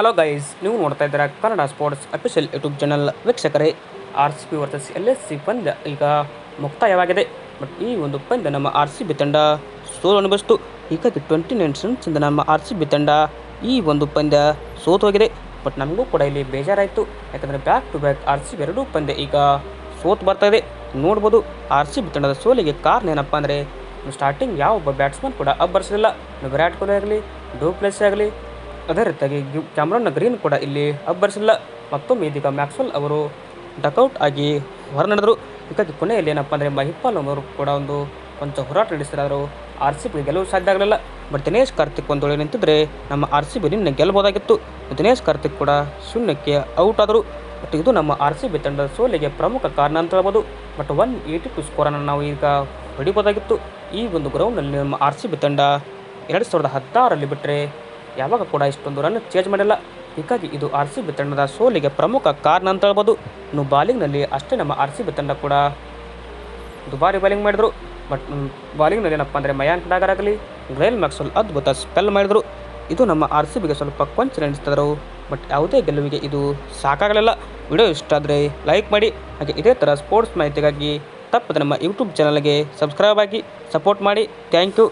Hello guys ನೀವು ನೋಡ್ತಾ ಇದ್ದೀರಾ Kannada sports official YouTube channel ವೀಕ್ಷಕರೇ R C B versus L S C ಪಂದ್ಯ ಈಗ ಮುಕ್ತಾಯವಾಗಿದೆ. ಬಟ್ ಈ ಒಂದು ಪಂದ್ಯ ನಮ್ಮ ಆರ್ ಸಿ ಬಿ ತಂಡ ಸೋಲು ಅನುಭವಿಸ್ತು. ಹೀಗಾಗಿ ಟ್ವೆಂಟಿ ನೈನ್ ರನ್ಸಿಂದ ನಮ್ಮ ಆರ್ ಸಿ ಬಿ ತಂಡ ಈ ಒಂದು ಪಂದ್ಯ ಸೋತು ಹೋಗಿದೆ. ಬಟ್ ನಮಗೂ ಕೂಡ ಇಲ್ಲಿ ಬೇಜಾರಾಯಿತು. ಯಾಕಂದರೆ back to back R C B ಎರಡೂ ಪಂದ್ಯ ಈಗ ಸೋತು ಬರ್ತಾ ಇದೆ. ನೋಡ್ಬೋದು ಆರ್ ಸಿ ಬಿ ತಂಡದ ಸೋಲಿಗೆ ಕಾರಣ ಏನಪ್ಪ ಅಂದರೆ ಸ್ಟಾರ್ಟಿಂಗ್ ಯಾವ ಒಬ್ಬ ಬ್ಯಾಟ್ಸ್ಮನ್ ಕೂಡ ಅಬ್ಬರಿಸಲಿಲ್ಲ ವಿರಾಟ್ ಕೊಹ್ಲಿ ಆಗಲಿ ಡೋಪ್ಲೆಸ್ ಆಗಲಿ ಅದೇ ರೀತಿಯಾಗಿ ಗ್ಯು- ಕ್ಯಾಮ್ರನ್ ಗ್ರೀನ್ ಕೂಡ ಇಲ್ಲಿ ಅಬ್ಬರಿಸಿಲ್ಲ ಮತ್ತೊಮ್ಮೆ ಇದೀಗ ಮ್ಯಾಕ್ಸ್ವೆಲ್ ಅವರು ಡಕೌಟ್ ಆಗಿ ಹೊರ ನಡೆದರು ಹೀಗಾಗಿ ಕೊನೆಯಲ್ಲಿ ಏನಪ್ಪ ಅಂದರೆ ಮಹಿಪಾಲ್ ಅವರು ಕೂಡ ಒಂದು ಕೊಂಚ ಹೋರಾಟ ನಡೆಸಿದ್ರು ಆರ್ ಸಿ ಬಿ ಗೆಲುವು ಸಾಧ್ಯ ಆಗಲಿಲ್ಲ. ಬಟ್ ದಿನೇಶ್ ಕಾರ್ತಿಕ್ ಒಂದು ವೇಳೆ ನಿಂತಿದ್ರೆ ನಮ್ಮ ಆರ್ ಸಿ ಬಿ ನಿನ್ನ ಗೆಲ್ಲಬೋದಾಗಿತ್ತು ದಿನೇಶ್ ಕಾರ್ತಿಕ್ ಕೂಡ ಶೂನ್ಯಕ್ಕೆ ಔಟ್ ಆದರು. ಬಟ್ ಇದು ನಮ್ಮ ಆರ್ ಸಿ ಬಿ ತಂಡದ ಸೋಲಿಗೆ ಪ್ರಮುಖ ಕಾರಣ ಅಂತ ಹೇಳ್ಬೋದು. ಬಟ್ ಒನ್ ಏಯ್ಟಿ ಟು ಸ್ಕೋರನ್ನು ನಾವು ಈಗ ಹೊಡಿಬೋದಾಗಿತ್ತು ಈ ಒಂದು ಗ್ರೌಂಡ್ನಲ್ಲಿ ನಮ್ಮ ಆರ್ ಸಿ ಬಿ ತಂಡ ಎರಡು ಸಾವಿರದ ಹದಿನಾರರಲ್ಲಿ ಬಿಟ್ಟರೆ ಯಾವಾಗ ಕೂಡ ಇಷ್ಟೊಂದು ರನ್ ಚೇಂಜ್ ಮಾಡಿಲ್ಲ. ಹೀಗಾಗಿ ಇದು ಆರ್ ಸಿ ಬಿ ತಂಡದ ಸೋಲಿಗೆ ಪ್ರಮುಖ ಕಾರಣ ಅಂತ ಹೇಳ್ಬೋದು. ಇನ್ನು ಬಾಲಿಂಗ್ನಲ್ಲಿ ಅಷ್ಟೇ ನಮ್ಮ ಆರ್ ಸಿ ಬಿ ತಂಡ ಕೂಡ ದುಬಾರಿ ಬಾಲಿಂಗ್ ಮಾಡಿದರು. ಬಟ್ ಬಾಲಿಂಗ್ನಲ್ಲಿ ಏನಪ್ಪ ಅಂದರೆ ಮಯಾಂಕ್ ಡಾಗರ್ ಆಗಲಿ ಗ್ಲೇಲ್ ಮ್ಯಾಕ್ಸಲ್ ಅದ್ಭುತ ಸ್ಪೆಲ್ ಮಾಡಿದರು. ಇದು ನಮ್ಮ ಆರ್ ಸಿ ಬಿಗೆ ಸ್ವಲ್ಪ ಕೊಂಚ ನೆನೆಸ್ತಿದ್ರು. ಬಟ್, ಯಾವುದೇ ಗೆಲುವಿಗೆ ಇದು ಸಾಕಾಗಲಿಲ್ಲ. ವಿಡಿಯೋ ಇಷ್ಟ ಆದರೆ ಲೈಕ್ ಮಾಡಿ. ಹಾಗೆ ಇದೇ ಥರ ಸ್ಪೋರ್ಟ್ಸ್ ಮಾಹಿತಿಗಾಗಿ ತಪ್ಪದೆ ನಮ್ಮ ಯೂಟ್ಯೂಬ್ ಚಾನಲ್ಗೆ ಸಬ್ಸ್ಕ್ರೈಬ್ ಆಗಿ ಸಪೋರ್ಟ್ ಮಾಡಿ. Thank you